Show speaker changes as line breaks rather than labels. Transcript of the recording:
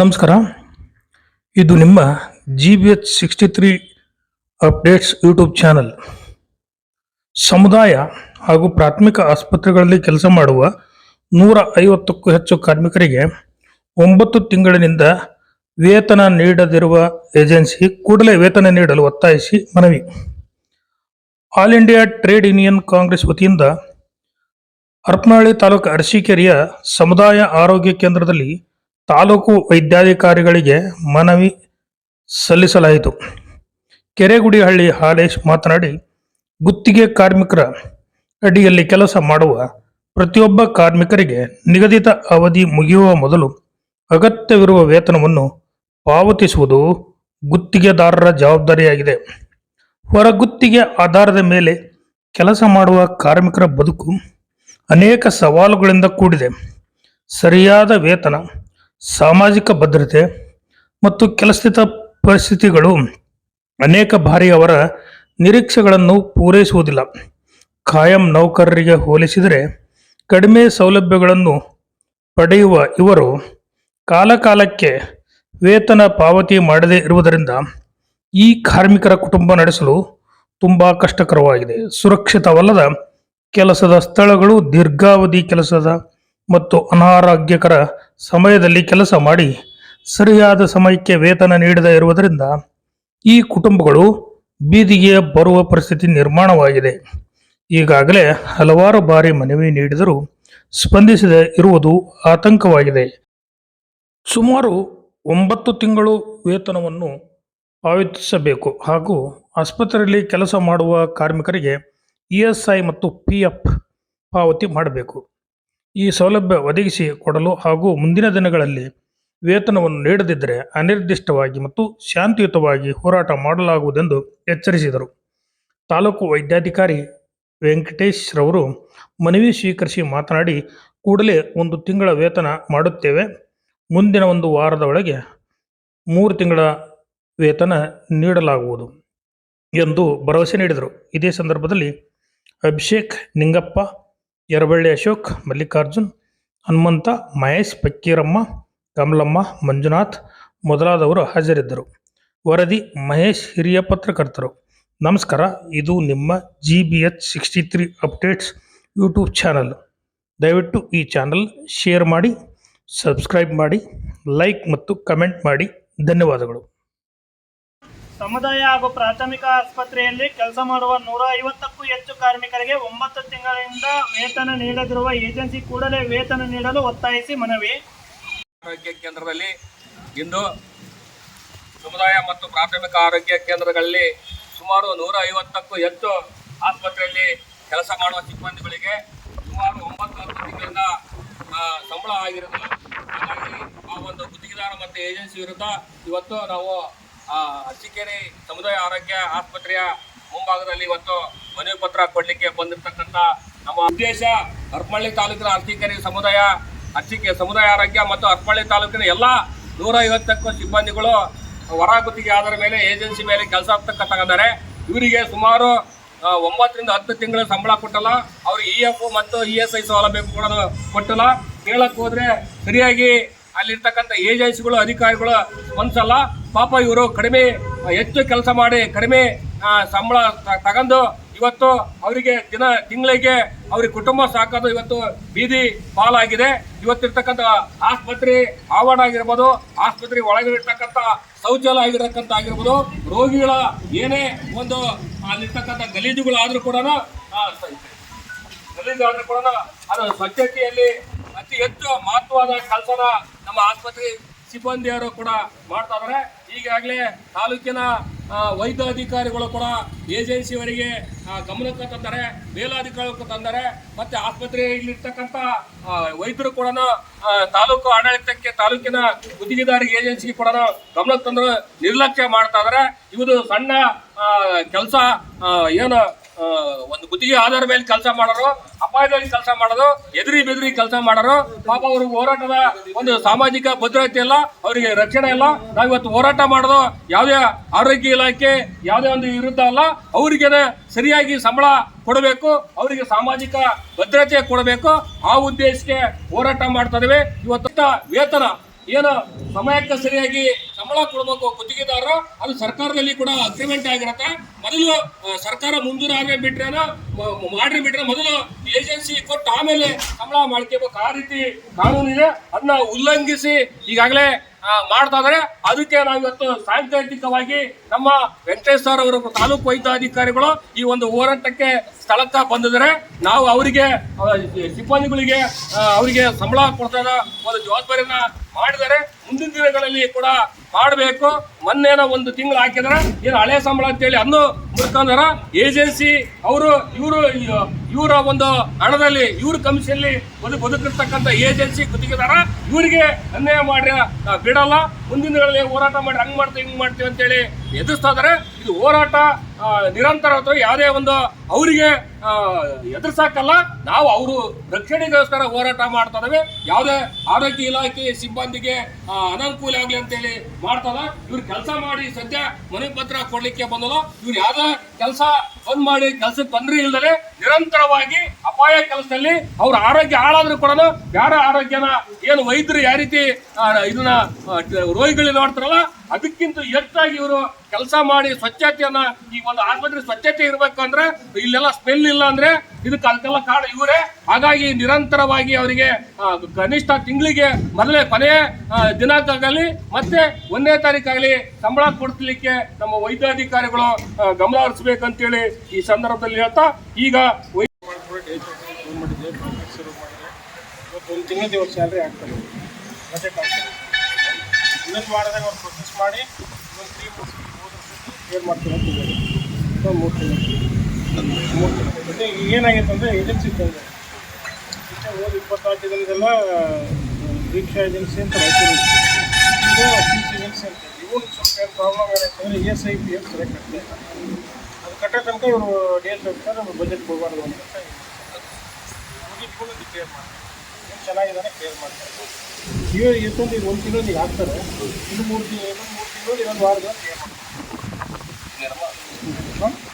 ನಮಸ್ಕಾರ. ಇದು ನಿಮ್ಮ G B H sixty three updates YouTube channel ಸಮುದಾಯ ಹಾಗೂ ಪ್ರಾಥಮಿಕ ಆಸ್ಪತ್ರೆಗಳಲ್ಲಿ ಕೆಲಸ ಮಾಡುವ ನೂರ ಐವತ್ತಕ್ಕೂ ಹೆಚ್ಚು ಕಾರ್ಮಿಕರಿಗೆ ಒಂಬತ್ತು ತಿಂಗಳಿನಿಂದ ವೇತನ ನೀಡದಿರುವ ಏಜೆನ್ಸಿ ಕೂಡಲೇ ವೇತನ ನೀಡಲು ಒತ್ತಾಯಿಸಿ ಮನವಿ. All India Trade Union Congress ವತಿಯಿಂದ ಹರಪನಹಳ್ಳಿ ತಾಲೂಕು ಅರಸೀಕೆರೆಯ ಸಮುದಾಯ ಆರೋಗ್ಯ ಕೇಂದ್ರದಲ್ಲಿ ತಾಲೂಕು ವೈದ್ಯಾಧಿಕಾರಿಗಳಿಗೆ ಮನವಿ ಸಲ್ಲಿಸಲಾಯಿತು. ಕೆರೆಗುಡಿಹಳ್ಳಿ ಹಾಲೇಶ್ ಮಾತನಾಡಿ, ಗುತ್ತಿಗೆ ಕಾರ್ಮಿಕರ ಅಡಿಯಲ್ಲಿ ಕೆಲಸ ಮಾಡುವ ಪ್ರತಿಯೊಬ್ಬ ಕಾರ್ಮಿಕರಿಗೆ ನಿಗದಿತ ಅವಧಿ ಮುಗಿಯುವ ಮೊದಲು ಅಗತ್ಯವಿರುವ ವೇತನವನ್ನು ಪಾವತಿಸುವುದು ಗುತ್ತಿಗೆದಾರರ ಜವಾಬ್ದಾರಿಯಾಗಿದೆ. ಹೊರಗುತ್ತಿಗೆ ಆಧಾರದ ಮೇಲೆ ಕೆಲಸ ಮಾಡುವ ಕಾರ್ಮಿಕರ ಬದುಕು ಅನೇಕ ಸವಾಲುಗಳಿಂದ ಕೂಡಿದೆ. ಸರಿಯಾದ ವೇತನ ಸಾಮಾಜಿಕ ಭದ್ರತೆ ಮತ್ತು ಕೆಲಸದ ಪರಿಸ್ಥಿತಿಗಳು ಅನೇಕ ಬಾರಿ ಅವರ ನಿರೀಕ್ಷೆಗಳನ್ನು ಪೂರೈಸುವುದಿಲ್ಲ. ಕಾಯಂ ನೌಕರರಿಗೆ ಹೋಲಿಸಿದರೆ ಕಡಿಮೆ ಸೌಲಭ್ಯಗಳನ್ನು ಪಡೆಯುವ ಇವರು ಕಾಲಕಾಲಕ್ಕೆ ವೇತನ ಪಾವತಿ ಮಾಡದೇ ಇರುವುದರಿಂದ ಈ ಕಾರ್ಮಿಕರ ಕುಟುಂಬ ನಡೆಸಲು ತುಂಬ ಕಷ್ಟಕರವಾಗಿದೆ. ಸುರಕ್ಷಿತವಲ್ಲದ ಕೆಲಸದ ಸ್ಥಳಗಳು ದೀರ್ಘಾವಧಿ ಕೆಲಸದ ಮತ್ತು ಅನಾರೋಗ್ಯಕರ ಸಮಯದಲ್ಲಿ ಕೆಲಸ ಮಾಡಿ ಸರಿಯಾದ ಸಮಯಕ್ಕೆ ವೇತನ ನೀಡದೇ ಇರುವುದರಿಂದ ಈ ಕುಟುಂಬಗಳು ಬೀದಿಗೆ ಬರುವ ಪರಿಸ್ಥಿತಿ ನಿರ್ಮಾಣವಾಗಿದೆ. ಈಗಾಗಲೇ ಹಲವಾರು ಬಾರಿ ಮನವಿ ನೀಡಿದರೂ ಸ್ಪಂದಿಸದೆ ಇರುವುದು ಆತಂಕವಾಗಿದೆ. ಸುಮಾರು ಒಂಬತ್ತು ತಿಂಗಳು ವೇತನವನ್ನು ಪಾವತಿಸಬೇಕು ಹಾಗೂ ಆಸ್ಪತ್ರೆಯಲ್ಲಿ ಕೆಲಸ ಮಾಡುವ ಕಾರ್ಮಿಕರಿಗೆ ಇ ಎಸ್ ಐ ಮತ್ತು ಪಿ ಎಫ್ ಪಾವತಿ ಮಾಡಬೇಕು. ಈ ಸೌಲಭ್ಯ ಒದಗಿಸಿ ಕೊಡಲು ಹಾಗೂ ಮುಂದಿನ ದಿನಗಳಲ್ಲಿ ವೇತನವನ್ನು ನೀಡದಿದ್ದರೆ ಅನಿರ್ದಿಷ್ಟವಾಗಿ ಮತ್ತು ಶಾಂತಿಯುತವಾಗಿ ಹೋರಾಟ ಮಾಡಲಾಗುವುದೆಂದು ಎಚ್ಚರಿಸಿದರು. ತಾಲೂಕು ವೈದ್ಯಾಧಿಕಾರಿ ವೆಂಕಟೇಶ್ ರವರು ಮನವಿ ಸ್ವೀಕರಿಸಿ ಮಾತನಾಡಿ, ಕೂಡಲೇ ಒಂದು ತಿಂಗಳ ವೇತನ ಮಾಡುತ್ತೇವೆ. ಮುಂದಿನ ಒಂದು ವಾರದ ಒಳಗೆ ಮೂರು ತಿಂಗಳ ವೇತನ ನೀಡಲಾಗುವುದು ಎಂದು ಭರವಸೆ ನೀಡಿದರು. ಇದೇ ಸಂದರ್ಭದಲ್ಲಿ ಅಭಿಷೇಕ್ ನಿಂಗಪ್ಪ ಯರಬಳ್ಳಿ ಅಶೋಕ್, ಮಲ್ಲಿಕಾರ್ಜುನ್, ಹನುಮಂತ, ಮಹೇಶ್ ಪಕ್ಕೀರಮ್ಮ ಕಮಲಮ್ಮ, ಮಂಜುನಾಥ್ ಮೊದಲಾದವರು ಹಾಜರಿದ್ದರು. ವರದಿ ಮಹೇಶ್ ಹಿರಿಯ ಪತ್ರಕರ್ತರು. ನಮಸ್ಕಾರ, ಇದು ನಿಮ್ಮ G B H sixty three updates YouTube channel. ದಯವಿಟ್ಟು ಈ ಚಾನಲ್ ಶೇರ್ ಮಾಡಿ, ಸಬ್ಸ್ಕ್ರೈಬ್ ಮಾಡಿ, ಲೈಕ್ ಮತ್ತು ಕಮೆಂಟ್ ಮಾಡಿ. ಧನ್ಯವಾದಗಳು.
ಸಮುದಾಯ ಹಾಗೂ ಪ್ರಾಥಮಿಕ ಆಸ್ಪತ್ರೆಯಲ್ಲಿ ಕೆಲಸ ಮಾಡುವ ನೂರ ಐವತ್ತಕ್ಕೂ ಹೆಚ್ಚು ಕಾರ್ಮಿಕರಿಗೆ ಒಂಬತ್ತು ತಿಂಗಳಿಂದ ವೇತನ ನೀಡದಿರುವ ಏಜೆನ್ಸಿ ಕೂಡಲೇ ವೇತನ ನೀಡಲು ಒತ್ತಾಯಿಸಿ ಮನವಿ.
ಆರೋಗ್ಯ ಕೇಂದ್ರದಲ್ಲಿ ಇಂದು ಸಮುದಾಯ ಮತ್ತು ಪ್ರಾಥಮಿಕ ಆರೋಗ್ಯ ಕೇಂದ್ರಗಳಲ್ಲಿ ಸುಮಾರು ನೂರ ಐವತ್ತಕ್ಕೂ ಹೆಚ್ಚು ಆಸ್ಪತ್ರೆಯಲ್ಲಿ ಕೆಲಸ ಮಾಡುವ ಸಿಬ್ಬಂದಿಗಳಿಗೆ ಸುಮಾರು ಒಂಬತ್ತು ಹತ್ತು ತಿಂಗಳಿಂದ ಸಂಬಳ ಆಗಿರೋದಿಲ್ಲ ಹಾಗಾಗಿ ಆ ಒಂದು ಗುತ್ತಿಗೆದಾರ ಮತ್ತು ಏಜೆನ್ಸಿ ವಿರುದ್ಧ ಇವತ್ತು ನಾವು ಅರಸೀಕೆರೆ ಸಮುದಾಯ ಆರೋಗ್ಯ ಆಸ್ಪತ್ರೆಯ ಮುಂಭಾಗದಲ್ಲಿ ಇವತ್ತು ಮನವಿ ಪತ್ರ ಕೊಡಲಿಕ್ಕೆ ಬಂದಿರತಕ್ಕಂಥ ನಮ್ಮ ಉದ್ದೇಶ ಹರಪಳ್ಳಿ ತಾಲೂಕಿನ ಅರಸೀಕೆರೆ ಸಮುದಾಯ, ಅರಸೀಕೆ ಸಮುದಾಯ ಆರೋಗ್ಯ ಮತ್ತು ಹರಪಳ್ಳಿ ತಾಲೂಕಿನ ಎಲ್ಲ ನೂರ ಐವತ್ತಕ್ಕೂ ಸಿಬ್ಬಂದಿಗಳು ಹೊರ ಗುತ್ತಿಗೆ ಆಧಾರ ಮೇಲೆ ಏಜೆನ್ಸಿ ಮೇಲೆ ಕೆಲಸ ತಗೊಂಡಾರೆ ಇವರಿಗೆ ಸುಮಾರು ಒಂಬತ್ತರಿಂದ ಹತ್ತು ತಿಂಗಳ ಸಂಬಳ ಕೊಟ್ಟಲ್ಲ ಅವ್ರಿಗೆ ಇ ಎಫ್ ಮತ್ತು ಇ ಎಸ್ ಐ ಸೌಲಭ್ಯ ಕೂಡ ಕೊಟ್ಟಲ್ಲ. ಕೇಳಕ್ಕೆ ಹೋದ್ರೆ ಸರಿಯಾಗಿ ಅಲ್ಲಿರ್ತಕ್ಕಂಥ ಏಜೆನ್ಸಿಗಳು, ಅಧಿಕಾರಿಗಳು ಒಂದ್ಸಲ ಪಾಪ ಇವರು ಕಡಿಮೆ, ಹೆಚ್ಚು ಕೆಲಸ ಮಾಡಿ ಕಡಿಮೆ ಸಂಬಳ ತಗೊಂಡು ಇವತ್ತು ಅವರಿಗೆ ದಿನ, ತಿಂಗಳಿಗೆ ಅವ್ರಿಗೆ ಕುಟುಂಬ ಸಾಕೋದು ಇವತ್ತು ಬೀದಿ ಪಾಲಾಗಿದೆ. ಇವತ್ತಿರ್ತಕ್ಕಂಥ ಆಸ್ಪತ್ರೆ ಆವರಣ ಆಗಿರ್ಬೋದು, ಆಸ್ಪತ್ರೆ ಒಳಗಿರ್ತಕ್ಕಂಥ ಶೌಚಾಲಯ ಆಗಿರತಕ್ಕಂಥ ಆಗಿರ್ಬೋದು, ರೋಗಿಗಳ ಏನೇ ಒಂದು ಅಲ್ಲಿರ್ತಕ್ಕಂಥ ಗಲೀಜುಗಳಾದ್ರೂ ಕೂಡ ಗಲೀಜಾದ್ರೂ ಕೂಡ ಅದು ಸ್ವಚ್ಛತೆಯಲ್ಲಿ ಅತಿ ಹೆಚ್ಚು ಮಹತ್ವದ ಕೆಲಸನ ನಮ್ಮ ಆಸ್ಪತ್ರೆ ಸಿಬ್ಬಂದಿಯವರು ಕೂಡ ಮಾಡ್ತಾ ಇದಾರೆ. ಈಗಾಗಲೇ ತಾಲೂಕಿನ ವೈದ್ಯಾಧಿಕಾರಿಗಳು ಕೂಡ ಏಜೆನ್ಸಿಯವರಿಗೆ ಗಮನಕ್ಕೆ ತಂದರೆ, ಮೇಲಾಧಿಕಾರಿಗಳು ತಂದರೆ, ಮತ್ತೆ ಆಸ್ಪತ್ರೆಯಲ್ಲಿರ್ತಕ್ಕಂಥ ವೈದ್ಯರು ಕೂಡ ತಾಲೂಕು ಆಡಳಿತಕ್ಕೆ, ತಾಲೂಕಿನ ಗುತ್ತಿಗೆದಾರಿ ಏಜೆನ್ಸಿಗೆ ಕೂಡ ಗಮನಕ್ಕೆ ತಂದು ನಿರ್ಲಕ್ಷ್ಯ ಮಾಡ್ತಾ ಇದಾರೆ. ಇವರು ಸಣ್ಣ ಕೆಲಸ ಏನು ಒಂದು ಗುತ್ತಿಗೆ ಆಧಾರ ಮೇಲೆ ಕೆಲಸ ಮಾಡೋರು ಅಪಾಯದಲ್ಲಿ ಕೆಲಸ ಮಾಡೋದು, ಎದುರಿ ಬೆದರಿ ಕೆಲಸ ಮಾಡೋರು, ಪಾಪ ಅವ್ರಿಗೆ ಹೋರಾಟದ ಒಂದು ಸಾಮಾಜಿಕ ಭದ್ರತೆ ಇಲ್ಲ, ಅವರಿಗೆ ರಕ್ಷಣೆ ಇಲ್ಲ. ನಾವು ಇವತ್ತು ಹೋರಾಟ ಮಾಡೋದು ಯಾವುದೇ ಆರೋಗ್ಯ ಇಲಾಖೆ, ಯಾವುದೇ ಒಂದು ವಿರುದ್ಧ ಅಲ್ಲ. ಅವರಿಗೆ ಸರಿಯಾಗಿ ಸಂಬಳ ಕೊಡಬೇಕು, ಅವರಿಗೆ ಸಾಮಾಜಿಕ ಭದ್ರತೆ ಕೊಡಬೇಕು. ಆ ಉದ್ದೇಶಕ್ಕೆ ಹೋರಾಟ ಮಾಡ್ತಾ ಇದ್ದೇವೆ. ಇವತ್ತು ವೇತನ ಏನು ಸಮಯಕ್ಕೆ ಸರಿಯಾಗಿ ಸಂಬಳ ಕೊಡಬೇಕು ಗುತ್ತಿಗೆದಾರರು ಅದು ಸರ್ಕಾರದಲ್ಲಿ ಕೂಡ ಅಗ್ರಿಮೆಂಟ್ ಆಗಿರುತ್ತೆ. ಮೊದಲು ಸರ್ಕಾರ ಮುಂದೂರಾದ್ರೆ ಬಿಟ್ರೇನೋ ಮಾಡ್ರಿ ಬಿಟ್ರೆ ಮೊದಲು ಏಜೆನ್ಸಿ ಕೊಟ್ಟು ಆಮೇಲೆ ಸಂಬಳ ಮಾಡ್ಕೋಬೇಕು. ಆ ರೀತಿ ಕಾನೂನಿದೆ. ಅದನ್ನ ಉಲ್ಲಂಘಿಸಿ ಈಗಾಗಲೇ ಮಾಡ್ತಾ ಇದ್ದಾರೆ ಅದಕ್ಕೆ ನಾವು ಇವತ್ತು ಸಾಂಕೇತಿಕವಾಗಿ ನಮ್ಮ ವೆಂಕಟೇಶ್ ಸರ್ ಅವರು ತಾಲೂಕು ವೈದ್ಯಾಧಿಕಾರಿಗಳು ಈ ಒಂದು ಹೋರಾಟಕ್ಕೆ ಸ್ಥಳಕ್ಕೆ ಬಂದಿದ್ದಾರೆ. ನಾವು ಅವರಿಗೆ ಸಿಬ್ಬಂದಿಗಳಿಗೆ ಅವರಿಗೆ ಸಂಬಳ ಕೊಡ್ತಾ ಒಂದು ಜವಾಬ್ದಾರಿಯನ್ನ ಮಾಡಿದ್ದಾರೆ. ಮುಂದಿನ ದಿನಗಳಲ್ಲಿ ಕೂಡ ಮಾಡಬೇಕು. ಮೊನ್ನೆನ ಒಂದು ತಿಂಗಳು ಹಾಕಿದ್ರ ಏನು ಹಳೆ ಸಂಬಳ ಅಂತೇಳಿ ಅನ್ನು ಮುಡ್ಕೊಂಡಾರ ಏಜೆನ್ಸಿ ಅವರು ಇವರು, ಇವರ ಒಂದು ಹಣದಲ್ಲಿ, ಇವ್ರ ಕಮಿಷನ್ಲಿ ಬದು ಬದುಕಿರ್ತಕ್ಕಂಥ ಏಜೆನ್ಸಿ ಗುತ್ತಿಗೆದಾರ ಇವರಿಗೆ ಅನ್ಯಾಯ ಮಾಡಿ ಬಿಡಲ್ಲ. ಮುಂದಿನ ದಿನಗಳಲ್ಲಿ ಹೋರಾಟ ಮಾಡಿ ಹಂಗ್ ಮಾಡ್ತೀವಿ, ಹಿಂಗೆ ಮಾಡ್ತೀವಿ ಅಂತೇಳಿ ಎದುರಿಸ್ತಾ ಇದಾರೆ. ಇದು ಹೋರಾಟ ಆ, ನಿರಂತರ ಅಥವಾ ಯಾವುದೇ ಒಂದು ಅವರಿಗೆ ಎದುರ್ಸಾಕಲ್ಲ. ನಾವು ಅವರು ರಕ್ಷಣೆಗೋಸ್ಕರ ಹೋರಾಟ ಮಾಡ್ತಾ ಯಾವುದೇ ಆರೋಗ್ಯ ಇಲಾಖೆ ಸಿಬ್ಬಂದಿಗೆ ಅನಾನುಕೂಲ ಆಗಲಿ ಅಂತೇಳಿ ಮಾಡ್ತದ ಇವ್ರು ಕೆಲಸ ಮಾಡಿ ಸದ್ಯ ಮನೆ ಪತ್ರ ಕೊಡ್ಲಿಕ್ಕೆ ಬಂದಲ್ಲ. ಇವ್ರು ಯಾವುದೇ ಕೆಲಸ ಬಂದ್ ಮಾಡಿ ಕೆಲಸಕ್ಕೆ ತೊಂದರೆ ಇಲ್ದಲೆ ನಿರಂತರವಾಗಿ ಅಪಾಯ ಕೆಲಸದಲ್ಲಿ ಅವ್ರ ಆರೋಗ್ಯ ಹಾಳಾದ್ರೂ ಕೂಡ ಯಾರ ಆರೋಗ್ಯನ. ಏನು ವೈದ್ಯರು ಯಾವ ರೀತಿ ಇದನ್ನ ರೋಗಿಗಳಿಗೆ ರೋಗಿಗಳು ನೋಡ್ತಾರಲ್ಲ ಅದಕ್ಕಿಂತ ಹೆಚ್ಚಾಗಿ ಇವರು ಕೆಲಸ ಮಾಡಿ ಸ್ವಚ್ಛತೆಯನ್ನ ಈ ಒಂದು ಆಸ್ಪತ್ರೆ ಸ್ವಚ್ಛತೆ ಇರಬೇಕು ಅಂದ್ರೆ ಇಲ್ಲೆಲ್ಲ ಸ್ಮೆಲ್ ಇಲ್ಲ ಅಂದ್ರೆ ಇದಕ್ಕೆ ಅದಕ್ಕೆಲ್ಲ ಕಾರಣ ಇವರೇ. ಹಾಗಾಗಿ ನಿರಂತರವಾಗಿ ಅವರಿಗೆ ಕನಿಷ್ಠ ತಿಂಗಳಿಗೆ ಮೊದಲೇ ಕೊನೆಯ ದಿನಾಂಕ ಆಗಲಿ ಮತ್ತೆ ಒಂದನೇ ತಾರೀಕಾಗಲಿ ಸಂಬಳ ಕೊಡ್ತಲಿಕ್ಕೆ ನಮ್ಮ ವೈದ್ಯಾಧಿಕಾರಿಗಳು ಗಮನ ಹರಿಸ್ಬೇಕಂತೇಳಿ ಈ ಸಂದರ್ಭದಲ್ಲಿ ಹೇಳ್ತಾ, ಈಗ
ಒಂದು ತಿಂಗಳ ಇವತ್ತು ಸ್ಯಾಲ್ರಿ ಆಗ್ತದೆ ಬಜೆಟ್ ಆಗ್ತದೆ ಇನ್ನೊಂದು ವಾರದಾಗ ಅವ್ರು ಪ್ರೊಸೆಸ್ ಮಾಡಿ, ಇನ್ನೊಂದು ತ್ರೀ ಮಂತ್ಸ್ ವರ್ಷಕ್ಕೆ ಕ್ಲಿಯರ್ ಮಾಡ್ತಾರೆ ಅಂತ ಸೊ ಮೂರು ತಿಂಗಳು? ಮೂರು ತಿಂಗಳು. ಮತ್ತೆ ಈಗ ಏನಾಗೈತೆ ಅಂದರೆ ಏಜೆನ್ಸಿ ಹೋದ ಇಪ್ಪತ್ತಾರು ದಿನದೆಲ್ಲ ದೀಕ್ಷಾ ಏಜೆನ್ಸಿ ಅಂತ ರಾಯಚೂರು ಇದು ಏಜೆನ್ಸಿ ಅಂತ. ಇವನು ಸ್ವಲ್ಪ ಏನು ಪ್ರಾಬ್ಲಮ್ ಏನಾಯ್ತು ಅಂದರೆ E S I P F ಸರಿಯಾಗಿ ಅದು ಕಟ್ಟೋ ತನಕ ಇವರು ಡಿ ಎಸ್ ಹೋಗ್ತಾರೆ ಬಜೆಟ್ ಕೊಡಬಾರ್ದು ಅಂತ ಮುಗಿದ್ಕೊಂಡು ಕ್ಲಿಯರ್ ಮಾಡ್ತಾರೆ. ಚೆನ್ನಾಗಿದ್ದಾನೆ ಕ್ಲಿಯರ್ ಮಾಡ್ತಾರೆ. ಇವಾಗ ಎಷ್ಟೊಂದು ಇದು ಒಂದು ತಿಂಗಳು ಹಾಕ್ತಾರೆ ಇನ್ನು ಮೂರು ತಿಂಗಳು ಮೂರು ತಿಂಗಳು ಇನ್ನೊಂದು Hum.